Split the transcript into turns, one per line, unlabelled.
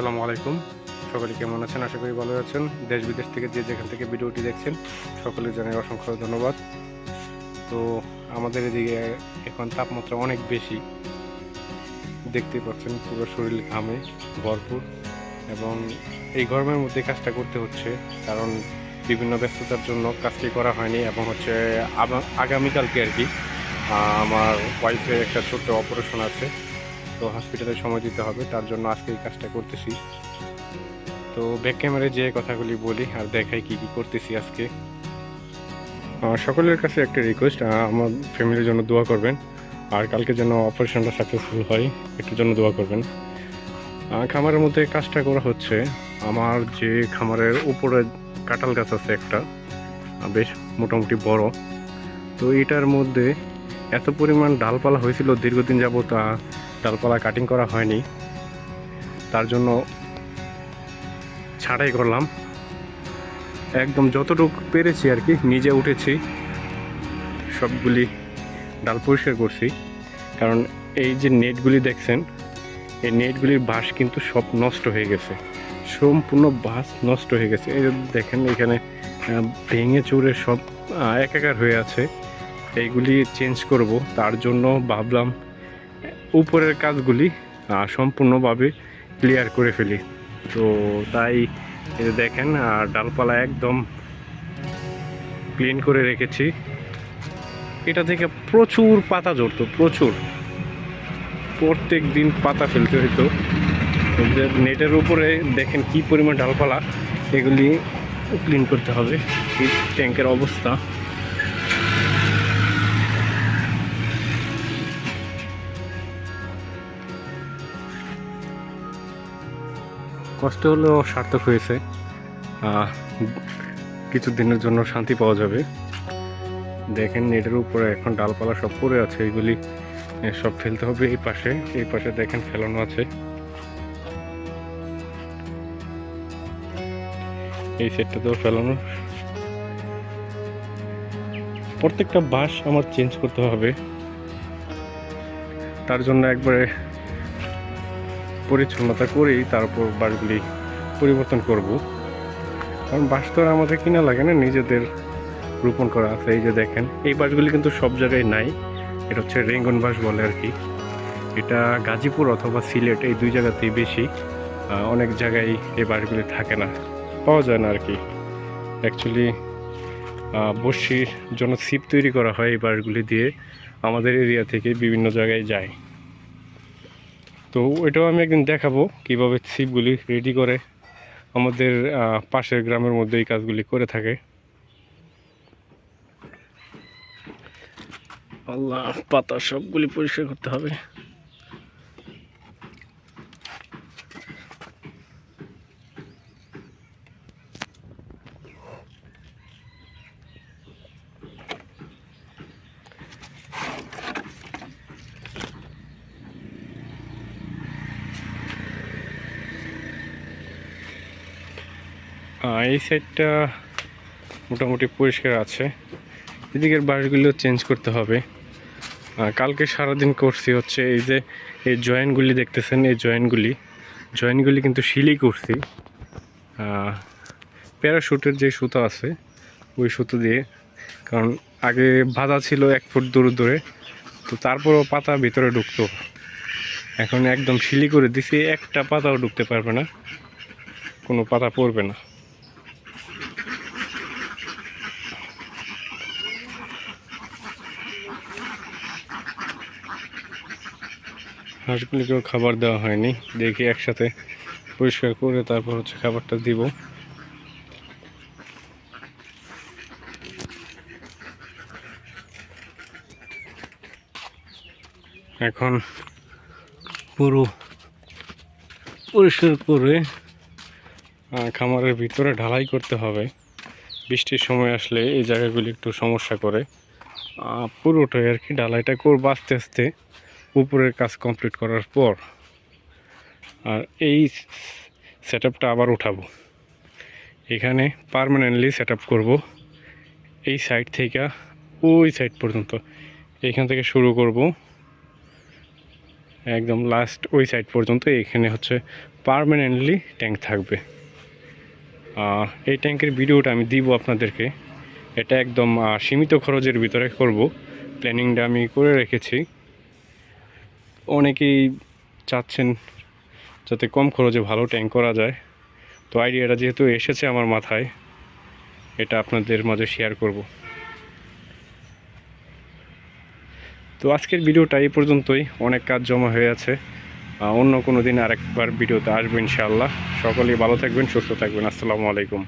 আসসালামু আলাইকুম। সকলে কেমন আছেন? আশা করি ভালো আছেন। দেশ বিদেশ থেকে যে যেখান থেকে ভিডিওটি দেখছেন, সকলে জানাই অসংখ্য ধন্যবাদ। তো আমাদের এদিকে এখন তাপমাত্রা অনেক বেশি। দেখতেই পাচ্ছেন পুরো শরীর ঘামে ভরপুর এবং এই গরমের মধ্যে কাজটা করতে হচ্ছে কারণ বিভিন্ন ব্যস্ততার জন্য কাজটি করা হয়নি এবং হচ্ছে আগামীকালকে আর কি আমার ওয়াইফের একটা ছোট্ট অপারেশন আছে। তো হসপিটালে সময় দিতে হবে তার জন্য আজকে এই কাজটা করতেছি। তো ব্যাক ক্যামেরায় যে কথাগুলি বলি আর দেখাই কি কি করতেছি আজকে। সকলের কাছে একটা রিকোয়েস্ট আমার ফ্যামিলির জন্য দোয়া করবেন। আর কালকে যেন অপারেশনটা সাকসেসফুল হয় একটু জন্য দোয়া করবেন। খামারের মধ্যে কাজটা করা হচ্ছে। আমার যে খামারের উপরে কাঁঠাল গাছ আছে একটা বেশ মোটামুটি বড়। তো এটার মধ্যে এত পরিমাণ ডালপালা হয়েছিল দীর্ঘদিন যাবত আহ, ডালপালা কাটিং করা হয়নি। তার জন্য ছাড়াই করলাম। একদম যতটুকু পেরেছি আর কি, নিজে উঠেছি। সবগুলি ডাল পরিষ্কার করছি। কারণ এই যে নেটগুলি দেখছেন, এই নেটগুলির বাঁশ কিন্তু সব নষ্ট হয়ে গেছে। সম্পূর্ণ বাঁশ নষ্ট হয়ে গেছে। এই দেখেন এখানে ভেঙে চুরে সব একাকার হয়ে আছে। এইগুলি চেঞ্জ করব। তার জন্য ভাবলাম উপরের কাজগুলি সম্পূর্ণভাবে ক্লিয়ার করে ফেলি। তো তাই দেখেন আর ডালপালা একদম ক্লিন করে রেখেছি। এটা থেকে প্রচুর পাতা ঝরতো, প্রচুর। প্রত্যেক দিন পাতা ফেলতে হতো নেটের উপরে দেখেন কি পরিমাণ ডালপালা, এগুলি ক্লিন করতে হবে। ট্যাঙ্কের অবস্থা। কষ্ট হলেও সার্থক হয়েছে। কিছু দিনের জন্য শান্তি পাওয়া যাবে। দেখেন নেটের উপরে এখন ডালপালা সব পড়ে আছে এগুলি সব ফেলতে হবে এই পাশে। এই পাশে দেখেন ফেলানো আছে। এই সেটটাতেও ফেলানো। প্রত্যেকটা বাস আমার চেঞ্জ করতে হবে। তার জন্য একবারে পরিচ্ছন্নতা করেই তারপর বাসগুলি পরিবর্তন করব। কারণ বাস তো আর আমাদের কিনা লাগে না, নিজেদের রোপণ করা আছে। এই যে দেখেন, এই বাসগুলি কিন্তু সব জায়গায় নাই। এটা হচ্ছে রেঙ্গন বাস বলে আর কি। এটা গাজীপুর অথবা সিলেট, এই দুই জায়গাতেই বেশি। অনেক জায়গায় এই বাসগুলি থাকে না। পাওয়া যায় না আর কি। অ্যাকচুয়ালি বর্ষির জন্য ছিপ তৈরি করা হয় এই বাসগুলি দিয়ে। আমাদের এরিয়া থেকে বিভিন্ন জায়গায় যায়। তো এটাও আমি একদিন দেখাবো কীভাবে ছিপগুলি রেডি করে আমাদের পাশের গ্রামের মধ্যে এই কাজগুলি করে থাকে। আল্লাহ, পাতা সবগুলি পরিষ্কার করতে হবে। এই সাইডটা মোটামুটি পরিষ্কার আছে। এদিকের বাঁশগুলো চেঞ্জ করতে হবে। কালকে সারাদিন করছি হচ্ছে এই যে, এই জয়েন্টগুলি দেখতেছেন? এই জয়েন্টগুলি জয়েন্টগুলি কিন্তু শিলি করছি। প্যারাশুটের যে সুতো আছে, ওই সুতো দিয়ে। কারণ আগে বাঁধা ছিল এক ফুট দূরে দূরে, তো তারপরও পাতা ভিতরে ঢুকতো। এখন একদম শিলি করে দিছি, একটা পাতাও ঢুকতে পারবে না। কোনো পাতা পড়বে না। হাঁসগুলিকেও খাবার দেওয়া হয়নি। দেখি একসাথে পরিষ্কার করে তারপর হচ্ছে খাবারটা দিব। এখন পুরো পরিষ্কার করে খামারের ভিতরে ঢালাই করতে হবে। বৃষ্টির সময় আসলে এই জায়গাগুলি একটু সমস্যা করে। পুরোটাই আর কি ঢালাইটা করব আস্তে আস্তে। উপরের কাজ কমপ্লিট করার পর আর এই সেট আবার উঠাবো। এখানে পারমানেন্টলি সেট আপ করব। এই সাইড থেকে ওই সাইড পর্যন্ত। এইখান থেকে শুরু করব। একদম লাস্ট ওই সাইড পর্যন্ত। এখানে হচ্ছে পারমানেন্টলি ট্যাঙ্ক থাকবে। এই ট্যাঙ্কের ভিডিওটা আমি দিব আপনাদেরকে। এটা একদম সীমিত খরচের ভিতরে করব। প্ল্যানিংটা আমি করে রেখেছি। অনেকেই চাচ্ছেন যাতে কম খরচে ভালো ট্যাঙ্ক করা যায়। তো আইডিয়াটা যেহেতু এসেছে আমার মাথায়, এটা আপনাদের মাঝে শেয়ার করব। তো আজকের ভিডিওটা এই পর্যন্তই। অনেক কাজ জমা হয়ে আছে। অন্য কোনো দিন আরেকবার ভিডিওতে আসব ইনশাআল্লাহ। সকলেই ভালো থাকবেন, সুস্থ থাকবেন। আসসালামু আলাইকুম।